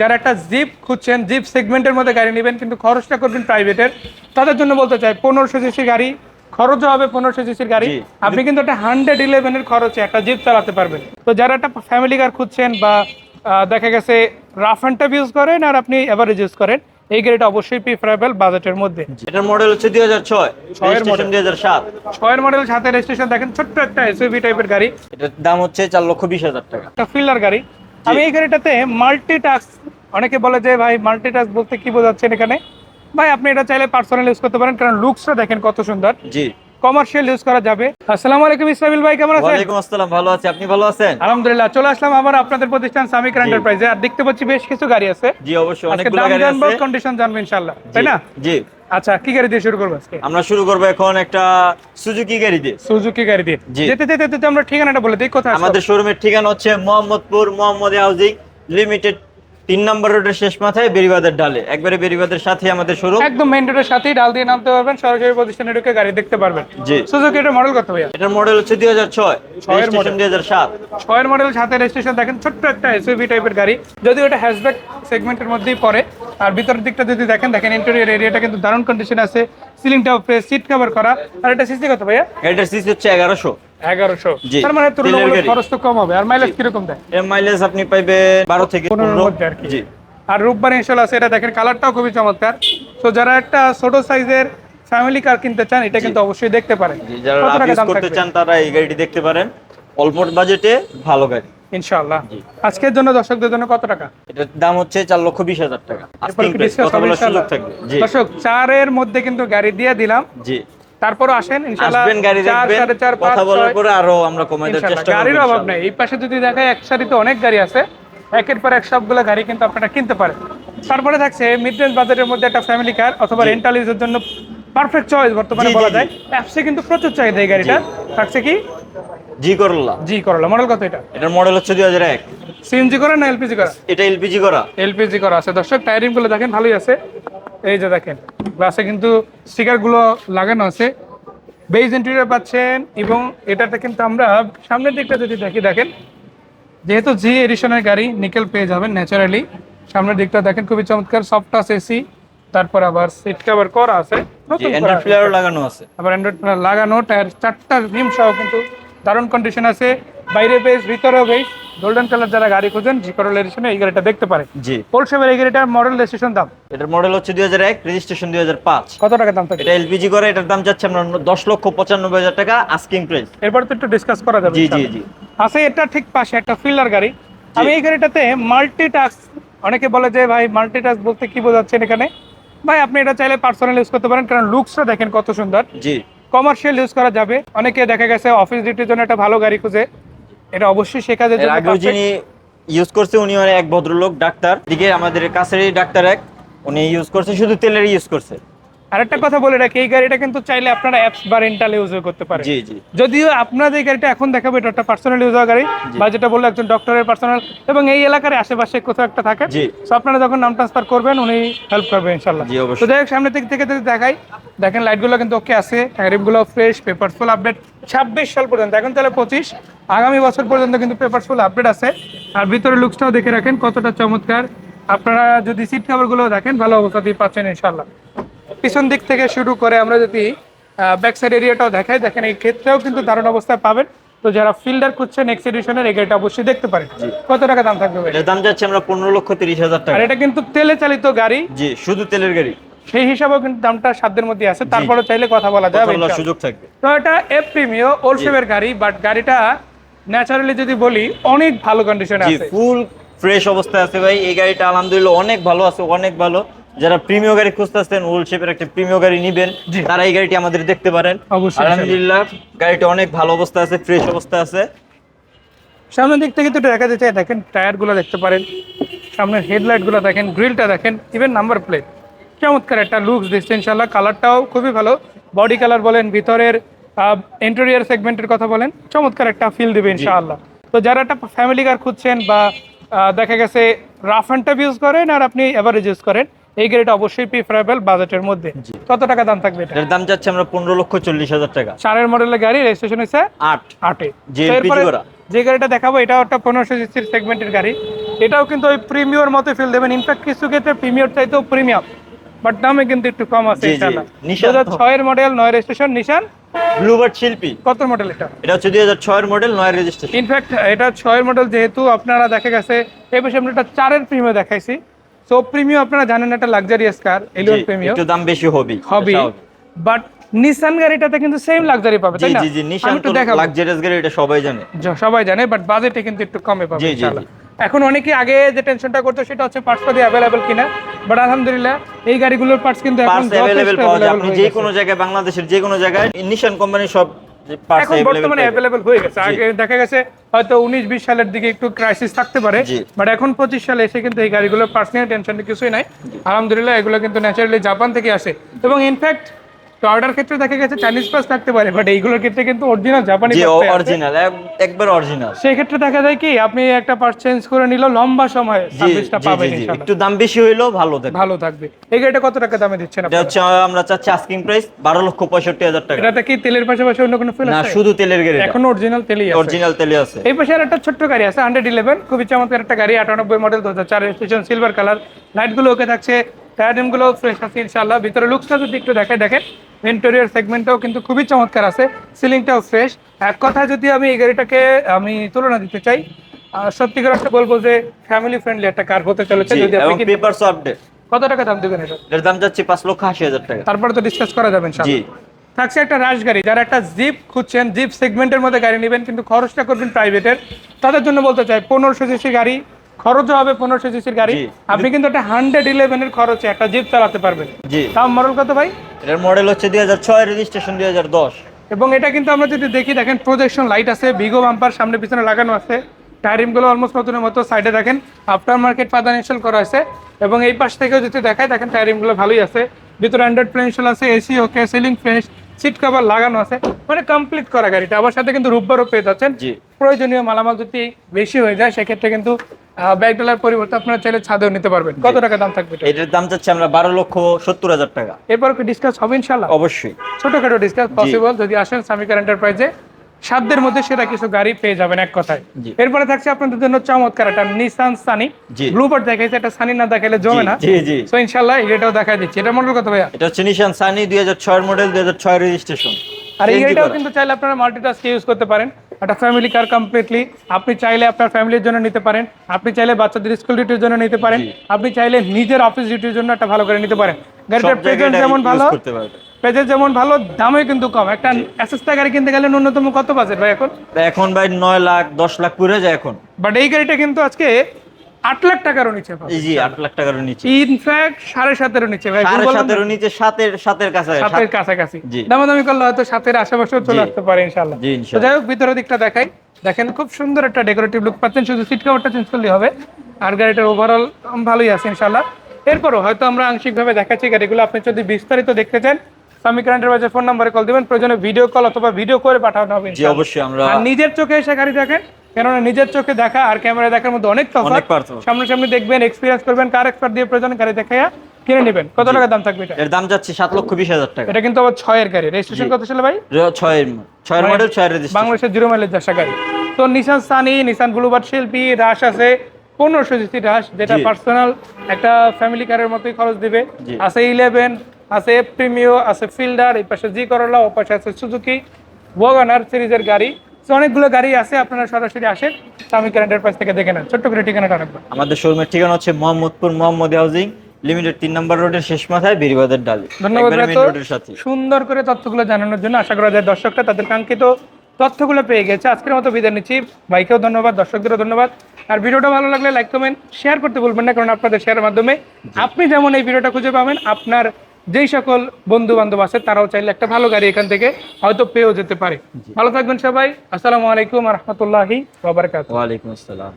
যারা একটা জিপ খুঁজছেন জিপ সেগমেন্টের মধ্যে গাড়ি নেবেন কিন্তু খরচটা করবেন প্রাইভেটের তাদের জন্য বলতে চাই পনেরোশো সিসি গাড়ি খরচ হবে পনেরোশো সিসির গাড়ি। আপনি কিন্তু একটা হান্ড্রেড ইলেভেনের খরচে একটা জিপ চালাতে পারবেন। তো যারা একটা ফ্যামিলি কার খুঁজছেন বা দেখা গেছে রাফ অ্যান্ড টাফ ইউজ করেন আর আপনি এভারেজ ইউজ করেন এই গাড়িটা অবশ্যই প্রিফারেবল বাজেটের মধ্যে। এটার মডেল হচ্ছে দুই হাজার ছয় ছয়ের model। দুই হাজার সাত। ছয়ের মডেল সাথে রেজিস্ট্রেশন দেখেন ছোট্ট একটা এসইভি টাইপের গাড়ি। এটার দাম হচ্ছে চার লক্ষ বিশ হাজার টাকা। একটা ফিল্ডার গাড়ি। আমি এই গাড়িটাতে মাল্টি অনেকে বলে যে ভাই মাল্টি টাস্ক বলতে কি বোঝাচ্ছেন এখানে? ভাই আপনি এটা চাইলে পার্সোনাল ইউজ করতে পারেন কারণ লুকসটা দেখেন কত সুন্দর। জি। কমার্শিয়াল ইউজ করা যাবে। আসসালামু আলাইকুম ইসলামিল ভাই কেমন আছেন? ওয়ালাইকুম আসসালাম ভালো আছি। আপনি ভালো আছেন? আলহামদুলিল্লাহ চলে আসলাম আবার আপনাদের প্রতিষ্ঠান সামিক এন্টারপ্রাইজে আর দেখতে পাচ্ছি বেশ কিছু গাড়ি আছে। জি অবশ্যই অনেকগুলো দাম গাড়ি আছে। কন্ডিশন জানবেন ইনশাআল্লাহ। তাই না? জি। আচ্ছা কি গাড়ি দিয়ে শুরু করব আজকে? আমরা শুরু করব এখন একটা সুজুকি গাড়ি দিয়ে। সুজুকি গাড়ি দিয়ে। যেতে যেতে যেতে আমরা ঠিকানাটা বলে দিই কোথায় আমাদের শোরুমের ঠিকানা হচ্ছে মোহাম্মদপুর মোহাম্মদ হাউজিং লিমিটেড তিন নম্বর রোডের শেষ মাথায় বেরিবাদের ডালে। একবারে বেরিবাদের সাথে আমাদের শোরুম একদম মেইন রোডের সাথেই ডাল দিয়ে নামতে পারবেন সরাসরি প্রতিষ্ঠানে ঢুকে গাড়ি দেখতে পারবেন। জি। সুজুকি এটা মডেল কত ভাইয়া? এটার মডেল হচ্ছে দুই হাজার ছয় ছয়ের model। দুই হাজার সাত। ছয়ের মডেল সাথে রেজিস্ট্রেশন দেখেন ছোট্ট একটা এসইভি টাইপের গাড়ি। যদি ওটা হ্যাশব্যাক সেগমেন্টের মধ্যেই পড়ে আর ভিতরের দিকটা যদি দেখেন দেখেন ইন্টেরিয়র এরিয়াটা কিন্তু দারুণ কন্ডিশন আছে। সিলিংটাও ফ্রেশ সিট কভার করা। আর এটা সিসি কত ভাইয়া? গাড়িটার সিসি হচ্ছে এগারোশো। এগারোশো। তার মানে তুলনামূলক খরচ তো কম হবে। আর মাইলেজ কীরকম দেয়? মাইলেজ আপনি পাইবেন বারো থেকে পনেরোর মধ্যে আর কি। আর রূপবার ইনশাল আছে এটা দেখেন কালারটাও খুবই চমৎকার। তো যারা একটা ছোট সাইজের ফ্যামিলি কার কিনতে চান এটা কিন্তু অবশ্যই দেখতে পারেন। যারা করতে চান তারা এই গাড়িটি দেখতে পারেন। অল্প বাজেটে ভালো গাড়ি। ইনশাআল্লাহ। আজকের জন্য দর্শকদের জন্য কত টাকা? এটার দাম হচ্ছে চার লক্ষ বিশ হাজার টাকা। দর্শক চারের মধ্যে কিন্তু গাড়ি দিয়ে দিলাম। জি। তারপরও আসেন ইনশাআল্লাহ গাড়ি দেখবেন সাড়ে চার পাঁচ কথা বলার পরে আরও আমরা কমাই দেওয়ার চেষ্টা করব গাড়ির অভাব নেই। এই পাশে যদি দেখায় এক সারিতে অনেক গাড়ি আছে একের পর এক সবগুলো গাড়ি কিন্তু আপনারা কিনতে পারেন। তারপরে থাকছে মিড রেঞ্জ বাজারের মধ্যে একটা ফ্যামিলি কার অথবা রেন্টাল ইউজের জন্য পারফেক্ট চয়েস বর্তমানে বলা যায়। অ্যাপসে কিন্তু প্রচুর চাহিদা এই গাড়িটা। থাকছে কি জি করলা। জি করলা। মডেল কত এটা? এটার মডেল হচ্ছে দুই হাজার এক। সিএনজি করা না এলপিজি করা? এটা এলপিজি করা। এলপিজি করা আছে। দর্শক টায়ারিংগুলো দেখেন ভালোই আছে। এই যে দেখেন গ্লাসে কিন্তু স্টিকারগুলো লাগানো আছে। বেজ ইন্টেরিয়র পাচ্ছেন এবং এটাতে কিন্তু আমরা সামনের দিকটা যদি দেখি দেখেন যেহেতু জি এডিশনের গাড়ি নিকেল পেয়ে যাবেন ন্যাচারালি সামনের দিকটা দেখেন খুবই চমৎকার সফট টাচ এসি তারপর আবার সিট কভার করা আছে। নতুন লাগানো আছে। আবার অ্যান্ড্রয়েড লাগানো টায়ার চারটা রিম সহ কিন্তু দারুণ কন্ডিশন আছে। বাইরে বেশ ভিতরেও বেশ। গোল্ডেন কালার যারা গাড়ি খুঁজেন জি করোলা এডিশনে এই গাড়িটা দেখতে পারেন। জি। পোলসেভের এই গাড়িটার মডেল রেজিস্ট্রেশন দাম? এটার মডেল হচ্ছে দুই হাজার এক রেজিস্ট্রেশন দুই হাজার পাঁচ। কত টাকা দাম থাকে এটা এলপিজি করা এটার দাম যাচ্ছে আমরা দশ লক্ষ পঁচানব্বই হাজার টাকা আস্কিং প্রাইস এরপর তো একটু ডিসকাস করা যাবে জি জি জি। আছে এটা ঠিক পাশে একটা ফিল্ডার গাড়ি। আমি এই গাড়িটাতে মাল্টি টাস্ক অনেকে বলে যে ভাই মাল্টি টাস্ক বলতে কি বোঝাচ্ছেন এখানে? ভাই আপনি এটা চাইলে পার্সোনাল ইউজ করতে পারেন কারণ লুকসটা দেখেন কত সুন্দর। জি। কমার্শিয়াল ইউজ করা যাবে। অনেকে দেখা গেছে অফিস ডিউটির জন্য একটা ভালো গাড়ি খুঁজে। এটা অবশ্যই শেখা যায় আগেও যিনি ইউজ করছে উনি মানে এক ভদ্রলোক ডাক্তার। দিকে আমাদের কাছেরই ডাক্তার এক উনি ইউজ করছে শুধু তেলের ইউজ করছে। আরেকটা কথা বলে রাখি এই গাড়িটা কিন্তু চাইলে আপনারা অ্যাপস বা রেন্টাল ইউজ করতে পারেন। জি জি। যদিও আপনাদের গাড়িটা এখন দেখাবো এটা একটা পার্সোনাল ইউজ গাড়ি বা যেটা বলল একজন ডক্টরের পার্সোনাল এবং এই এলাকার আশেপাশে কোথাও একটা থাকে। তো আপনারা যখন নাম ট্রান্সফার করবেন উনি হেল্প করবেন ইনশাল্লাহ জি, অবশ্যই। তো যাই হোক সামনে দিক থেকে যদি দেখাই দেখেন লাইটগুলো কিন্তু ওকে আছে ট্যারিফগুলো ফ্রেশ পেপার ফুল আপডেট ছাব্বিশ সাল পর্যন্ত এখন তাহলে পঁচিশ। আগামী বছর পর্যন্ত কিন্তু পেপার ফুল আপডেট আছে। আর ভিতরে লুকসটাও দেখে রাখেন কতটা চমৎকার। আপনারা যদি সিট কাভারগুলো দেখেন ভালো অবস্থাতেই পাচ্ছেন ইনশাল্লাহ পিছন দিক থেকে শুরু করে আমরা যদি ব্যাক সাইড এরিয়াটাও দেখাই দেখেন এই ক্ষেত্রেও কিন্তু দারুণ অবস্থায় পাবেন। তো যারা ফিল্ডার খুঁজছেন এক্সিডিশনের এই গাড়িটা অবশ্যই দেখতে পারেন। কত টাকা দাম থাকবে? দাম যাচ্ছে আমরা পনেরো লক্ষ তিরিশ হাজার আর টাকা এটা কিন্তু তেলে চালিত গাড়ি। জি শুধু তেলের গাড়ি। সেই হিসাবেও কিন্তু দামটা সাধ্যের মধ্যে আছে। তারপরে চাইলে কথা বলা যাবে সুযোগ থাকবে। তো এটা এফ প্রিমিও ওল্ড শেপের গাড়ি বাট গাড়িটা ন্যাচারালি যদি বলি অনেক ভালো কন্ডিশনে আছে। ফুল ফ্রেশ অবস্থায় আছে ভাই। এই গাড়িটা আলহামদুলিল্লাহ অনেক ভালো আছে অনেক ভালো। যারা প্রিমিয় গাড়ি খুঁজতেছেন ওল শেপের একটা প্রিমিয় গাড়ি নিবেন। তারা এই গাড়িটি আমাদের দেখতে পারেন। আলহামদুলিল্লাহ গাড়িটা অনেক ভালো অবস্থা আছে ফ্রেশ অবস্থা আছে। সামনের দিক থেকে তো একটু দেখা যাচ্ছে দেখেন টায়ারগুলো দেখতে পারেন। সামনের হেডলাইটগুলো দেখেন গ্রিলটা দেখেন ইভেন নাম্বার প্লেট চমৎকার একটা লুকস দিচ্ছে ইনশাল্লাহ কালারটাও খুবই ভালো। বডি কালার বলেন ভিতরের ইন্টেরিয়ার সেগমেন্টের কথা বলেন চমৎকার একটা ফিল দিবে ইনশাআল্লাহ। তো যারা একটা ফ্যামিলি কার খুঁজছেন বা দেখা গেছে রাফ অ্যান্ড টাফ ইউজ করেন আর আপনি এভারেজ ইউজ করেন এই গাড়িটা অবশ্যই প্রিফারেবল বাজেটের মধ্যে। কত টাকা দাম থাকবে এটা? এটার দাম যাচ্ছে আমরা পনেরো লক্ষ চল্লিশ হাজার টাকা। চারের মডেলের গাড়ি রেজিস্ট্রেশন হয়েছে আট। আটে। যে গাড়িটা দেখাবো এটাও একটা পনেরোশো সিসির সেগমেন্টের গাড়ি। এটাও কিন্তু ওই প্রিমিয়র মতো ফিল দেবেন। ইনফ্যাক্ট কিছু ক্ষেত্রে প্রিমিয়র চাইতেও প্রিমিয়াম বাট দামে কিন্তু একটু কম আছে। ইনশাআল্লাহ। নিশান দু হাজার ছয়ের মডেল নয় রেজিস্ট্রেশন নিশান? ব্লুবার্ড শিল্পী। কত মডেল এটা? এটা হচ্ছে দুই হাজার ছয়ের মডেল নয় রেজিস্ট্রেশন ইনফ্যাক্ট এটা ছয়ের মডেল যেহেতু আপনারা দেখা গেছে এই বিষয়ে আমরা একটা চারের প্রিমিয়াম দেখাইছি। সো প্রিমিয়াম আপনারা জানেন একটা লাক্সারিয়াস কার এলিয়ন প্রিমিয়াম একটু দাম বেশি হবে হবি বাট নিসান গাড়িটাতে কিন্তু সেম লাক্সারি পাবে তাই না? জি জি আমি তো লাক্সারিয়াস গাড়ি এটা সবাই জানে। সবাই জানে বাট বাজেটে কিন্তু একটু কমে পাবে জি, জি, ইনশাআল্লাহ। এখন অনেকে আগে যে টেনশনটা করতো সেটা হচ্ছে পার্টস পাতি অ্যাভেলেবল কিনা বাট আলহামদুলিল্লাহ এই গাড়িগুলোর পার্টস কিন্তু এখন পার্টস পাওয়া যায়। আপনি যে কোনো জায়গায় বাংলাদেশের যে কোনো জায়গায় নিশান কোম্পানির সব এখন বর্তমানে অ্যাভেলেবল হয়ে গেছে। আগে দেখা গেছে হয়তো উনিশ বিশ সালের দিকে একটু ক্রাইসিস থাকতে পারে বাট এখন পঁচিশ সালে এসে কিন্তু এই গাড়িগুলো পার্সোনাল টেনশন কিছুই নাই। আলহামদুলিল্লাহ এগুলো কিন্তু ন্যাচারালি জাপান থেকে আসে। এবং ইনফ্যাক্ট টয়টার ক্ষেত্রে দেখা গেছে চাইনিজ থাকতে পারে বাট এইগুলোর ক্ষেত্রে কিন্তু অরিজিনাল জাপানি আছে। অরিজিনাল একবার অরিজিনাল সেই ক্ষেত্রে দেখা যায় কি আপনি একটা পার্ট চেঞ্জ করে নিল লম্বা সময় সার্ভিসটা পাবেন একটু দাম বেশি হইলেও ভালো থাকে ভালো থাকবে। এই গাড়িটা কত টাকা দামে দিচ্ছেন এটা হচ্ছে আমরা চাচ্ছি আস্কিং প্রাইস বারো লক্ষ পঁয়ষট্টি হাজার টাকা। এটাতে কি তেলের পাশাপাশি অন্য কোনো ফিল না শুধু তেলের গাড়ি এখন অরিজিনাল তেলই আছে। অরিজিনাল তেলে আছে। এই পাশে একটা ছোট্ট গাড়ি আছে হান্ড্রেড ইলেভেন খুবই চমৎকার একটা গাড়ি আটানব্বই মডেল দু হাজার চার রেজিস্ট্রেশন সিলভার কালার লাইটগুলো ওকে থাকছে টায়ারিমগুলো ফ্রেশ আছে ইনশাল্লাহ ভিতরে লুকসটা যদি একটু দেখে দেখেন। ইন্টেরিয়র সেগমেন্টটাও কিন্তু খুবই চমৎকার আছে সিলিংটাও ফ্রেশ এক কথায় যদি আমি এই গাড়িটাকে আমি তুলনা দিতে চাই আহ, সত্যি করে একটা বলব যে ফ্যামিলি ফ্রেন্ডলি একটা কার হতে চলেছে যদি আপনি পেপারস আপডেট কত টাকা দাম দেবেন এটা? এর দাম যাচ্ছে পাঁচ লক্ষ আশি হাজার টাকা। তারপরে তো ডিসকাস করা যাবে জি। ইনশাআল্লাহ থাকছে একটা রাশ গাড়ি যারা একটা জিপ খুঁজছেন জিপ সেগমেন্টের মধ্যে গাড়ি নেবেন কিন্তু খরচটা করবেন প্রাইভেটের তাদের জন্য বলতে চাই পনেরোশো সিসি গাড়ি খরচও হবে পনেরোশো সিসির গাড়ি। আপনি কিন্তু একটা হান্ড্রেড ইলেভেনের খরচে একটা জিপ চালাতে পারবেন। জি। দাম মডেল কত ভাই? এটার মডেল হচ্ছে দুই হাজার ছয় রেজিস্ট্রেশন দুই হাজার দশ। এবং এটা কিন্তু আমরা যদি দেখি দেখেন প্রজেকশন লাইট আছে বিগো বাম্পার সামনে পিছনে লাগানো আছে। টায়ারিংগুলো অলমোস্ট নতুনের মতো। সাইডে দেখেন আফটার মার্কেট পাদান ইনস্টল করা আছে এবং এই পাশ থেকেও যদি দেখায় দেখেন টায়ারিংগুলো ভালোই আছে। ভিতরে অ্যান্ড্রয়েড প্লে ইনস্টল আছে AC okay ceiling fresh seat cover লাগানো আছে। মানে কমপ্লিট করা গাড়িটা। আবার সাথে কিন্তু রূপবারও পেয়ে যাচ্ছেন। প্রয়োজনীয় মালামাল যদি বেশি হয়ে যায় সেক্ষেত্রে কিন্তু ব্যাগ ডলার পরিবর্তে আপনারা চাইলে ছাদেও নিতে পারবেন। কত টাকা দাম থাকবে এটার দাম চাচ্ছে আমরা বারো লক্ষ সত্তর হাজার টাকা। এরপর কি ডিসকাস হবে ইনশাল্লাহ অবশ্যই। ছোটখাটো ডিসকাস পসিবল যদি আসেন সামিকার এন্টারপ্রাইজে সাধ্যের মধ্যে সেটা কিছু গাড়ি পেয়ে যাবেন এক কথায়। এরপরে থাকছে আপনাদের জন্য চমৎকার একটা নিসান সানি। দেখাইছে এটা সানি না দেখাইলে জমে না। জি জি সো ইনশাল্লাহ এটাও দেখাই দিচ্ছি। এটা মডেল কত ভাইয়া? এটা হচ্ছে নিশান সানি দুই হাজার ছয়ের মডেল দুই হাজার ছয় রেজিস্ট্রেশন আর এই গাড়িটাও কিন্তু চাইলে আপনারা মাল্টিটাস্ক ইউজ করতে পারেন। একটা ফ্যামিলি কার কমপ্লিটলি আপনি চাইলে আপনার ফ্যামিলির জন্য নিতে পারেন। আপনি চাইলে বাচ্চাদের স্কুল ডিউটির জন্য নিতে পারেন। আপনি চাইলে নিজের অফিস ডিউটির জন্য একটা ভালো করে নিতে পারেন। গাড়িটার প্রেজেন্ট যেমন ভালো প্রেজেন্ট যেমন ভালো দামে কিন্তু কম। একটা অ্যাসেস্টা গাড়ি কিনতে গেলে ন্যূনতম কত বাজেট ভাই এখন? এখন ভাই নয় লাখ দশ লাখ পুরে যায় এখন। বাট এই গাড়িটা কিন্তু আজকে আট লাট টাকারও নিচে জি আট লাখ টাকার নিচে। ইনফ্যাক্ট সাড়ে সাতেরও নিচে ভাই সাড়ে? সাতেরও নিচে সাতের সাতের কাছে সাতের কাছাকাছি। দামাদামি করলে হয়তো সাতের আশেপাশেও চলে আসতে পারে ইনশাল্লাহ। যাই হোক ভিতরের দিকটা দেখাই। দেখেন খুব সুন্দর একটা ডেকোরেটিভ লুক পাচ্ছেন। শুধু সিট কভারটা চেঞ্জ করলেই হবে। আর গাড়িটার ওভারঅল ভালোই আছে ইনশাল্লাহ এরপরও হয়তো আমরা আংশিকভাবে দেখাচ্ছি গাড়িগুলো। আপনি যদি বিস্তারিত দেখতে চান সামিকারেন্টের বাজার ফোন নাম্বারে কল দিবেন। প্রয়োজনে ভিডিও কল অথবা ভিডিও করে পাঠানো হবে অবশ্যই আমরা নিজের চোখে এসে গাড়ি দেখেন। কেননা নিজের চোখে দেখা আর ক্যামেরা দেখার মধ্যে অনেক তফাৎ। সামনাসামনি দেখবেন এক্সপিরিয়েন্স করবেন কার এক্সপার্ট দিয়ে প্রয়োজন গাড়ি দেখাইয়া কিনে নেবেন। কত টাকা দাম থাকবে এটা? এর দাম যাচ্ছে সাত লক্ষ বিশ হাজার টাকা। এটা কিন্তু আবার ছয়ের গাড়ি। রেজিস্ট্রেশন কত ছিল ভাই? ছয়ের ছয়ের মডেল ছয়ের বাংলাদেশের জিরো মাইলেজ যাসা গাড়ি। তো নিসান সানি নিসান ব্লুবার্ড শিল্পী রাশ আছে। পনেরোশো সিসি রাশ যেটা পার্সোনাল একটা ফ্যামিলি কারের মতোই খরচ দিবে। আছে ইলেভেন আছে প্রিমিও আছে ফিল্ডার এই পাশে জি করলা ও পাশে আছে সুজুকি ওয়াগনার সিরিজের গাড়ি। তো অনেকগুলো গাড়ি আছে আপনারা সরাসরি আসেন। আমি কারেন্টের পাশ থেকে দেখে নেন। ছোট্ট করে ঠিকানাটা রাখবেন। আমাদের শোরুমের ঠিকানা হচ্ছে মোহাম্মদপুর মোহাম্মদ হাউজিং লিমিটেড তিন নম্বর রোডের শেষ মাথায় বেরিবাদের ডালে। ধন্যবাদ সুন্দর করে তথ্যগুলো জানানোর জন্য আশা করা যায় দর্শকরা তাদের কাঙ্ক্ষিত তথ্যগুলো পেয়ে গেছে। আজকের মতো বিদায় নিচ্ছি। ভাইকেও ধন্যবাদ দর্শকদেরও ধন্যবাদ। আর ভিডিওটা ভালো লাগলে লাইক কমেন্ট শেয়ার করতে ভুলবেন না কারণ আপনাদের শেয়ারের মাধ্যমে আপনি যেমন এই ভিডিওটা খুঁজে পাবেন আপনার যেই সকল বন্ধু বান্ধব আছে তারাও চাইলে একটা ভালো গাড়ি এখান থেকে হয়তো পেয়েও যেতে পারে। ভালো থাকবেন সবাই। আসসালামু আলাইকুম রহমতুল্লাহি ওয়ালাইকুম আসসালাম।